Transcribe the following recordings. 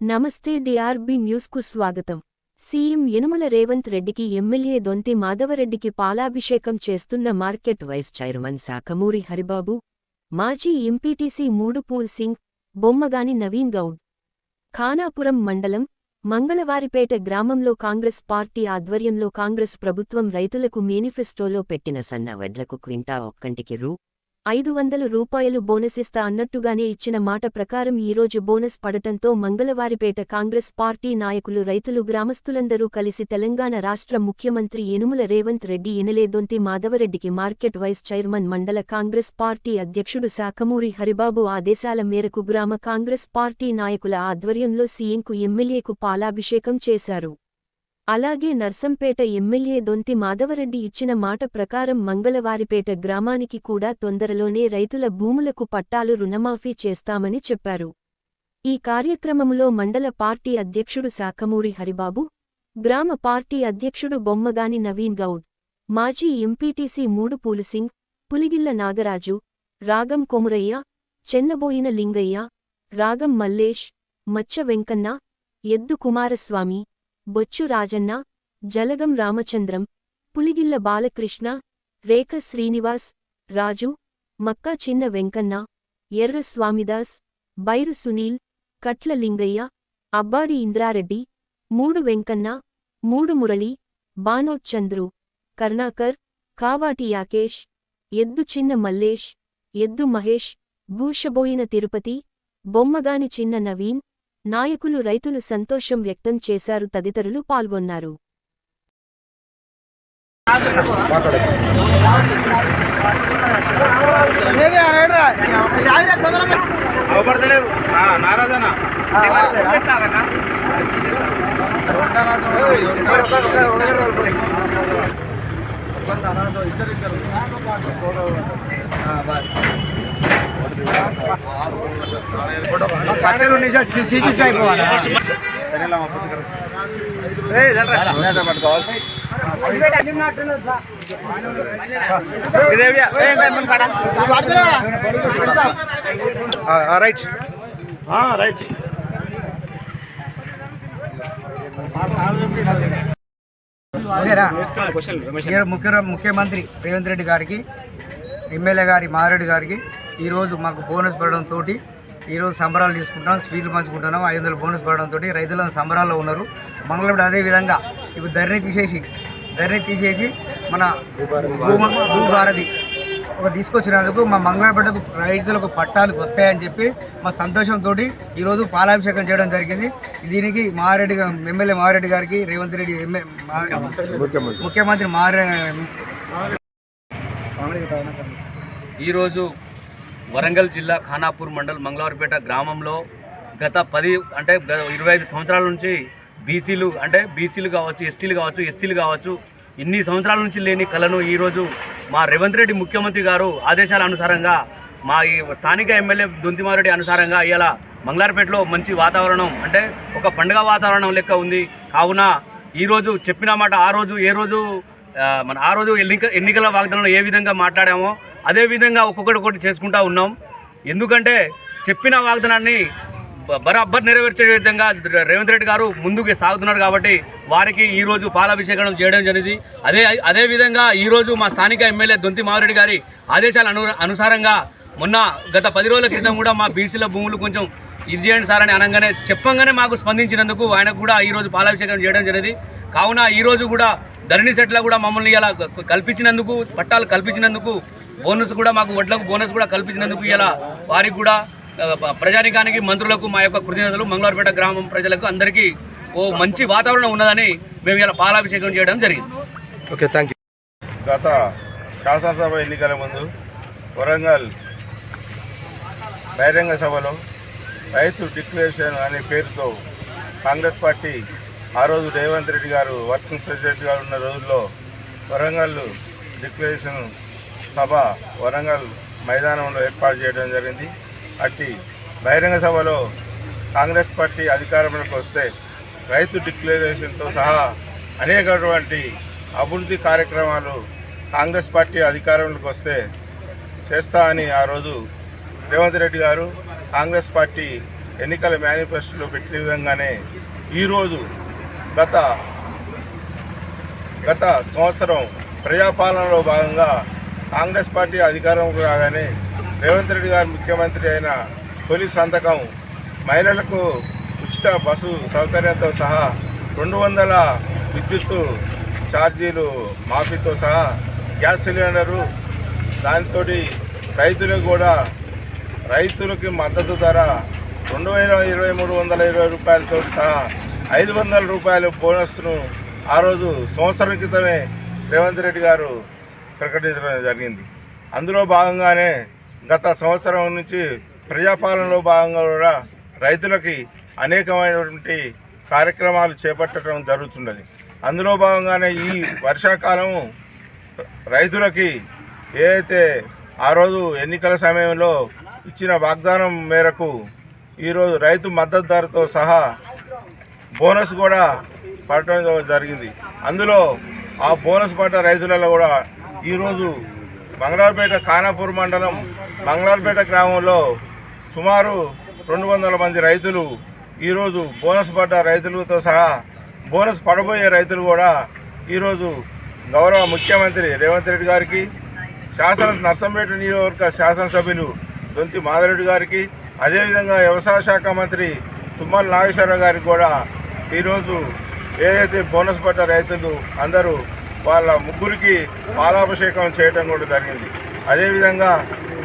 నమస్తే డిఆర్బి న్యూస్కు స్వాగతం. సీఎం యనుమల రేవంత్ రెడ్డికి ఎమ్మెల్యే దొంతి మాధవరెడ్డికి పాలాభిషేకం చేస్తున్న market vice chairman Sakhamuri Haribabu మాజీ ఎంపీటీసీ మూడుపూల్ సింగ్ బొమ్మగాని నవీన్ గౌడ్. ఖానాపురం మండలం మంగళవారిపేట గ్రామంలో కాంగ్రెస్ పార్టీ ఆధ్వర్యంలో కాంగ్రెస్ ప్రభుత్వం రైతులకు మేనిఫెస్టోలో పెట్టిన సన్న వడ్లకు క్వింటా ఒక్కంటికి రూ. ఐదు వందల రూపాయలు బోనస్ ఇస్తా అన్నట్టుగానే ఇచ్చిన మాట ప్రకారం ఈరోజు బోనస్ పడటంతో మంగళవారిపేట కాంగ్రెస్ పార్టీ నాయకులు రైతులు గ్రామస్తులందరూ కలిసి తెలంగాణ రాష్ట్ర ముఖ్యమంత్రి యనుమల రేవంత్ రెడ్డి ఇనలేదొంతి మాధవరెడ్డికి మార్కెట్ వైస్ చైర్మన్ మండల కాంగ్రెస్ పార్టీ అధ్యక్షుడు శాఖమూరి హరిబాబు ఆదేశాల మేరకు గ్రామ కాంగ్రెస్ పార్టీ నాయకుల ఆధ్వర్యంలో సీఎంకు ఎమ్మెల్యేకు పాలాభిషేకం చేశారు. అలాగే నర్సంపేట ఎమ్మెల్యే దొంతి మాధవరెడ్డి ఇచ్చిన మాట ప్రకారం మంగళవారిపేట గ్రామానికి కూడా తొందరలోనే రైతుల భూములకు పట్టాలు రుణమాఫీ చేస్తామని చెప్పారు. ఈ కార్యక్రమములో మండల పార్టీ అధ్యక్షుడు శాఖమూరి హరిబాబు గ్రామ పార్టీ అధ్యక్షుడు బొమ్మగాని నవీన్ గౌడ్ మాజీ ఎంపీటీసీ మూడు పూలుసింగ్ పులిగిల్ల నాగరాజు రాగం కొమురయ్య చెన్నబోయిన లింగయ్య రాగం మల్లేష్ మచ్చ వెంకన్న ఎద్దు కుమారస్వామి బొచ్చు రాజన్న జలగం రామచంద్రం పులిగిల్ల బాలకృష్ణ రేఖ శ్రీనివాస్ రాజు మక్కా చిన్న వెంకన్న ఎర్ర స్వామిదాస్ బైరు సునీల్ కట్ల లింగయ్య అబ్బాడి ఇంద్రారెడ్డి మూడు వెంకన్న మూడు మురళి బానోద్ చంద్రు కర్ణాకర్ కావాటి యాకేష్ ఎద్దు చిన్న మల్లేష్ ఎద్దు మహేష్ భూషబోయిన తిరుపతి బొమ్మగాని చిన్న నవీన్ నాయకులు రైతులు సంతోషం వ్యక్తం చేశారు తదితరులు పాల్గొన్నారు. ఇద్దరు ఇద్దరు రైట్ రైట్ ముఖ్య ముఖ్యమంత్రి రేవంత్ రెడ్డి గారికి ఎమ్మెల్యే గారి మారెడ్డి గారికి ఈరోజు మాకు బోనస్ పడడంతో ఈరోజు సంబరాలు తీసుకుంటున్నాం స్వీట్లు పంచుకుంటున్నాం ఐదు వందల బోనస్ పడడంతో రైతులను సంబరాల్లో ఉన్నారు. మంగళవాడు అదే విధంగా ఇప్పుడు ధరణి తీసేసి ధరణి తీసేసి మన భూమ భూభారతి ఒక తీసుకొచ్చినందుకు మా మంగళపేటకు రైతులకు పట్టాలకు వస్తాయని చెప్పి మా సంతోషంతో ఈరోజు పాలాభిషేకం చేయడం జరిగింది. దీనికి మారెడ్డి ఎమ్మెల్యే మారెడ్డి గారికి రేవంత్ రెడ్డి ముఖ్యమంత్రి. మారే ఈరోజు వరంగల్ జిల్లా ఖానాపూర్ మండల్ మంగళవారిపేట గ్రామంలో గత పది అంటే గత ఇరవై ఐదు సంవత్సరాల నుంచి బీసీలు అంటే బీసీలు కావచ్చు ఎస్టీలు కావచ్చు ఎస్సీలు కావచ్చు ఇన్ని సంవత్సరాల నుంచి లేని కళను ఈరోజు మా రేవంత్ రెడ్డి ముఖ్యమంత్రి గారు ఆదేశాల అనుసారంగా మా ఈ స్థానిక ఎమ్మెల్యే దొంతిమారెడ్డి అనుసారంగా ఇలా మంగళారపేటలో మంచి వాతావరణం అంటే ఒక పండుగ వాతావరణం లెక్క ఉంది. కావున ఈరోజు చెప్పిన మాట ఆ రోజు ఏ రోజు మన ఆ రోజు ఎన్నిక ఎన్నికల వాగ్దానంలో ఏ విధంగా మాట్లాడామో అదే విధంగా ఒక్కొక్కటి ఒక్కటి చేసుకుంటా ఉన్నాం. ఎందుకంటే చెప్పిన వాగ్దానాన్ని బరాబర్ నెరవేర్చే విధంగా రేవంత్ రెడ్డి గారు ముందుకు సాగుతున్నారు కాబట్టి వారికి ఈరోజు పాలాభిషేకం చేయడం జరిగింది. అదే అదే విధంగా ఈరోజు మా స్థానిక ఎమ్మెల్యే దొంతి మావిరెడ్డి గారి ఆదేశాల అను అనుసారంగా మొన్న గత పది రోజుల క్రితం కూడా మా బీసీల భూములు కొంచెం ఇది చేయండి సార్ అని అనగానే చెప్పంగానే మాకు స్పందించినందుకు ఆయనకు కూడా ఈరోజు పాలాభిషేకం చేయడం జరిగింది. కావున ఈరోజు కూడా ధరణి సెట్లో కూడా మమ్మల్ని ఇలా కల్పించినందుకు పట్టాలు కల్పించినందుకు బోనస్ కూడా మాకు వడ్లకు బోనస్ కూడా కల్పించినందుకు ఇలా వారికి కూడా ప్రజానికానికి మంత్రులకు మా యొక్క కృతజ్ఞతలు. మంగళవారపేట గ్రామం ప్రజలకు అందరికీ ఓ మంచి వాతావరణం ఉన్నదని మేము ఇలా పాలాభిషేకం చేయడం జరిగింది. ఓకే థ్యాంక్ యూ గత శాసనసభ ఎన్నికల ముందు వరంగల్ బహిరంగ సభలో రైతు డిక్లరేషన్ అనే పేరుతో కాంగ్రెస్ పార్టీ ఆ రోజు రేవంత్ రెడ్డి గారు వర్కింగ్ ప్రెసిడెంట్ గారు ఉన్న రోజుల్లో వరంగల్ డిక్లరేషన్ సభ వరంగల్ మైదానంలో ఏర్పాటు చేయడం జరిగింది. అట్టి బహిరంగ సభలో కాంగ్రెస్ పార్టీ అధికారంలోకి వస్తే రైతు డిక్లరేషన్తో సహా అనేకటువంటి అభివృద్ధి కార్యక్రమాలు కాంగ్రెస్ పార్టీ అధికారంలోకి వస్తే చేస్తా అని ఆ రోజు రేవంత్ రెడ్డి గారు కాంగ్రెస్ పార్టీ ఎన్నికల మేనిఫెస్టోలో పెట్టిన విధంగానే ఈరోజు గత గత సంవత్సరం ప్రజాపాలనలో భాగంగా కాంగ్రెస్ పార్టీ అధికారంలోకి రాగానే రేవంత్ రెడ్డి గారు ముఖ్యమంత్రి అయిన తొలి సంతకం మహిళలకు ఉచిత బస్సు సౌకర్యంతో సహా రెండు వందల విద్యుత్తు ఛార్జీలు మాఫీతో సహా గ్యాస్ సిలిండరు దానితో రైతులకు కూడా రైతులకి మద్దతు ధర రెండు వేల ఇరవై మూడు వందల ఇరవై రూపాయలతో సహా ఐదు వందల రూపాయల బోనస్ను ఆ రోజు సంవత్సరం క్రితమే రేవంత్ రెడ్డి గారు ప్రకటించడం జరిగింది. అందులో భాగంగానే గత సంవత్సరం నుంచి ప్రజాపాలనలో భాగంగా కూడా రైతులకి అనేకమైనటువంటి కార్యక్రమాలు చేపట్టడం జరుగుతున్నది. అందులో భాగంగానే ఈ వర్షాకాలము రైతులకి ఏదైతే ఆ రోజు ఎన్నికల సమయంలో ఇచ్చిన వాగ్దానం మేరకు ఈరోజు రైతు మద్దతు ధరతో సహా బోనస్ కూడా పడటం జరిగింది. అందులో ఆ బోనస్ పడ్డ రైతులలో కూడా ఈరోజు బంగారుపేట ఖానాపూర్ మండలం బంగారుపేట గ్రామంలో సుమారు రెండు వందల మంది రైతులు ఈరోజు బోనస్ పడ్డ రైతులతో సహా బోనస్ పడబోయే రైతులు కూడా ఈరోజు గౌరవ ముఖ్యమంత్రి రేవంత్ రెడ్డి గారికి శాసన నర్సంపేట నియోజకవర్గ శాసనసభ్యులు దొంతి మాధవరెడ్డి గారికి అదేవిధంగా వ్యవసాయ శాఖ మంత్రి తుమ్మల నాగేశ్వరరావు గారికి కూడా ఈరోజు ఏదైతే బోనస్ పట్ట రైతులు అందరూ వాళ్ళ ముగ్గురికి పాలాభిషేకం చేయడం కూడా జరిగింది. అదేవిధంగా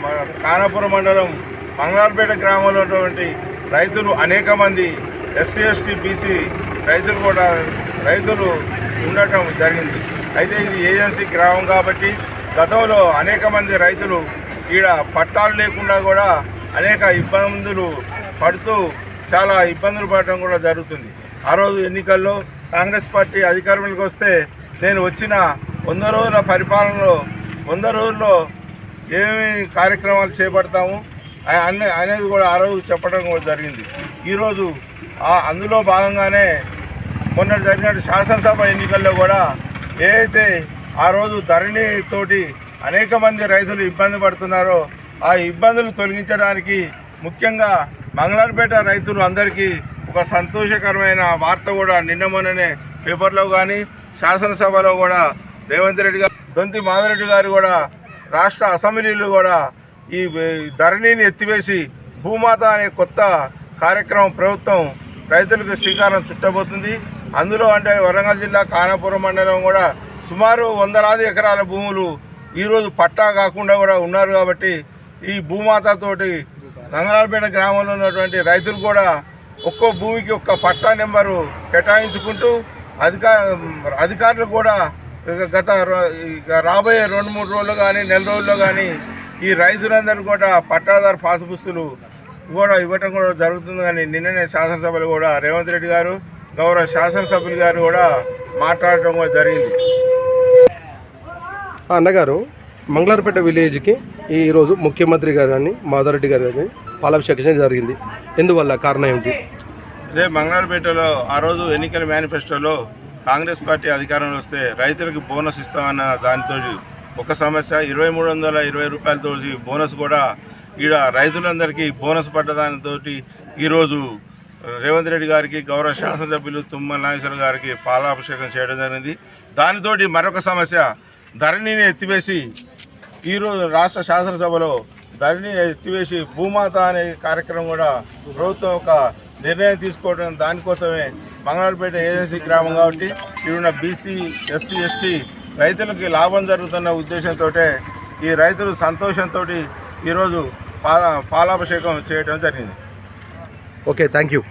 మన కానాపురం మండలం మంగళారపేట గ్రామంలో ఉన్నటువంటి రైతులు అనేక మంది ఎస్సీ ఎస్టీ బీసీ రైతులు కూడా రైతులు ఉండటం జరిగింది. అయితే ఇది ఏజెన్సీ గ్రామం కాబట్టి గతంలో అనేక మంది రైతులు ఈడ పట్టాలు లేకుండా కూడా అనేక ఇబ్బందులు పడుతూ చాలా ఇబ్బందులు పడటం కూడా జరుగుతుంది. ఆ రోజు ఎన్నికల్లో కాంగ్రెస్ పార్టీ అధికారంలోకి వస్తే నేను వచ్చిన వంద రోజుల పరిపాలనలో వంద రోజుల్లో ఏమేమి కార్యక్రమాలు చేపడతాము అన్ని అనేది కూడా ఆ రోజు చెప్పడం కూడా జరిగింది. ఈరోజు అందులో భాగంగానే మొన్న జరిగిన శాసనసభ ఎన్నికల్లో కూడా ఏదైతే ఆ రోజు ధరణి తోటి అనేక మంది రైతులు ఇబ్బంది పడుతున్నారో ఆ ఇబ్బందులు తొలగించడానికి ముఖ్యంగా మంగళారపేట రైతులు అందరికీ ఒక సంతోషకరమైన వార్త కూడా నిన్న మొన్ననే పేపర్లో కానీ శాసనసభలో కూడా రేవంత్ రెడ్డి గారు దొంతి మాధవరెడ్డి గారు కూడా రాష్ట్ర అసెంబ్లీలు కూడా ఈ ధరణిని ఎత్తివేసి భూమాత అనే కొత్త కార్యక్రమం ప్రభుత్వం రైతులకు శ్రీకారం చుట్టబోతుంది. అందులో అంటే వరంగల్ జిల్లా కానాపురం మండలం కూడా సుమారు వందలాది ఎకరాల భూములు ఈరోజు పట్టా కాకుండా కూడా ఉన్నారు కాబట్టి ఈ భూమాతతోటి రంగనాలపేట గ్రామంలో ఉన్నటువంటి రైతులు కూడా ఒక్కో భూమికి ఒక్క పట్టా నెంబరు కేటాయించుకుంటూ అధికార అధికారులు కూడా గత రాబోయే రెండు మూడు రోజులు కానీ నెల రోజుల్లో కానీ ఈ రైతులందరూ కూడా పట్టాదారు పాసుపుస్తులు కూడా ఇవ్వటం కూడా జరుగుతుంది. కానీ నిన్ననే శాసనసభలు కూడా రేవంత్ రెడ్డి గారు గౌరవ శాసనసభ్యులు గారు కూడా మాట్లాడటం కూడా జరిగింది. అన్నగారు మంగళారపేట విలేజ్కి ఈరోజు ముఖ్యమంత్రి గారు గారిని మాధవరెడ్డి కానీ పాలాభిషేకం జరిగింది. ఎందువల్ల కారణం ఏమిటి? అదే మంగళపేటలో ఆ రోజు ఎన్నికల మేనిఫెస్టోలో కాంగ్రెస్ పార్టీ అధికారంలో వస్తే రైతులకు బోనస్ ఇస్తామన్న దానితో ఒక సమస్య. ఇరవై మూడు వందల ఇరవై రూపాయలతో బోనస్ కూడా ఈడ రైతులందరికీ బోనస్ పడ్డదానితో ఈరోజు రేవంత్ రెడ్డి గారికి గౌరవ శాసనసభ్యులు తుమ్మల నాగేశ్వర గారికి పాలాభిషేకం చేయడం జరిగింది. దానితోటి మరొక సమస్య ధరణిని ఎత్తివేసి ఈరోజు రాష్ట్ర శాసనసభలో ధరణి ఎత్తివేసి భూమాత అనే కార్యక్రమం కూడా ప్రభుత్వం ఒక నిర్ణయం తీసుకోవడం దానికోసమే మంగళపేట ఏజెన్సీ గ్రామం కాబట్టి ఇప్పుడున్న బీసీ ఎస్సీ ఎస్టీ రైతులకి లాభం జరుగుతున్న ఉద్దేశంతో ఈ రైతులు సంతోషంతో ఈరోజు పా పాలాభిషేకం చేయడం జరిగింది. Okay thank you